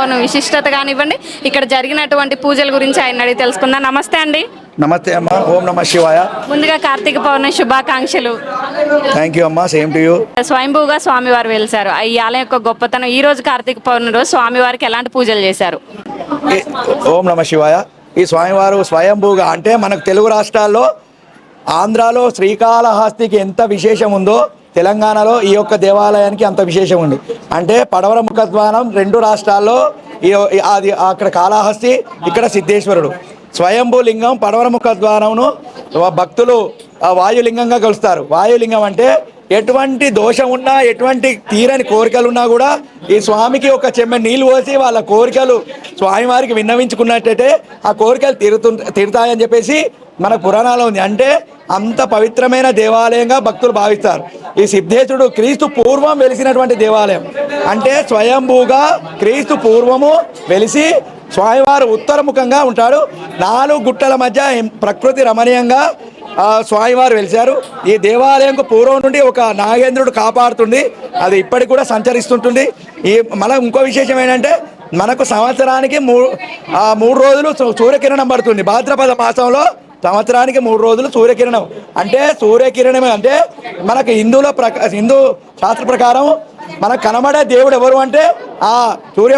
పౌర్ణమి విశిష్టత కానివ్వండి. ఇక్కడ జరిగినటువంటి పూజల గురించి ఆయన అడిగి తెలుసుకుందాం. నమస్తే అండి. నమస్తే అమ్మ. ఓం నమ శివాయ. ముందుగా కార్తీక పౌర్ణమి శుభాకాంక్షలు. థ్యాంక్ యూ అమ్మ. సేమ్ టు యూ స్వయంభూగా స్వామివారు వెలిశారు. ఈ ఆలయం యొక్క గొప్పతనం ఈ రోజు కార్తీక పౌర్ణమి రోజు స్వామివారికి ఎలాంటి పూజలు చేశారు? ఓం నమ శివాయ. ఈ స్వామివారు స్వయంభూగా అంటే మనకు తెలుగు రాష్ట్రాల్లో ఆంధ్రాలో శ్రీకాళహస్తికి ఎంత విశేషం ఉందో తెలంగాణలో ఈ యొక్క దేవాలయానికి అంత విశేషం ఉంది. అంటే పడవర ముఖద్వానం రెండు రాష్ట్రాల్లో ఈ అది అక్కడ కాళహస్తి ఇక్కడ సిద్ధేశ్వరుడు. స్వయంభూ లింగం పడవర ముఖద్వానంను భక్తులు వాయులింగంగా కలుస్తారు. వాయులింగం అంటే ఎటువంటి దోషం ఉన్నా ఎటువంటి తీరని కోరికలు ఉన్నా కూడా ఈ స్వామికి ఒక చెమ్మ నీళ్ళు పోసి వాళ్ళ కోరికలు స్వామివారికి విన్నవించుకున్నట్టయితే ఆ కోరికలు తీరుతు తీరుతాయని చెప్పేసి మన పురాణాలు ఉంది. అంటే అంత పవిత్రమైన దేవాలయంగా భక్తులు భావిస్తారు. ఈ సిద్ధేశ్వరుడు క్రీస్తు పూర్వం వెలిసినటువంటి దేవాలయం. అంటే స్వయంభూగా క్రీస్తు పూర్వము వెలిసి స్వామివారు ఉత్తరముఖంగా ఉంటాడు. నాలుగు గుట్టల మధ్య ప్రకృతి రమణీయంగా స్వామివారు వెలిశారు. ఈ దేవాలయంకు పూర్వం నుండి ఒక నాగేంద్రుడు కాపాడుతుంది. అది ఇప్పటికి కూడా సంచరిస్తుంటుంది. ఈ మన ఇంకో విశేషం ఏంటంటే మనకు సంవత్సరానికి మూడు మూడు రోజులు సూ- సూర్యకిరణం పడుతుంది. భాద్రపద మాసంలో సంవత్సరానికి మూడు రోజులు సూర్యకిరణం. అంటే సూర్యకిరణం అంటే మనకు హిందువుల ప్రకా హిందూ శాస్త్ర ప్రకారం మనకు కనబడే దేవుడు ఎవరు అంటే ఆ సూర్య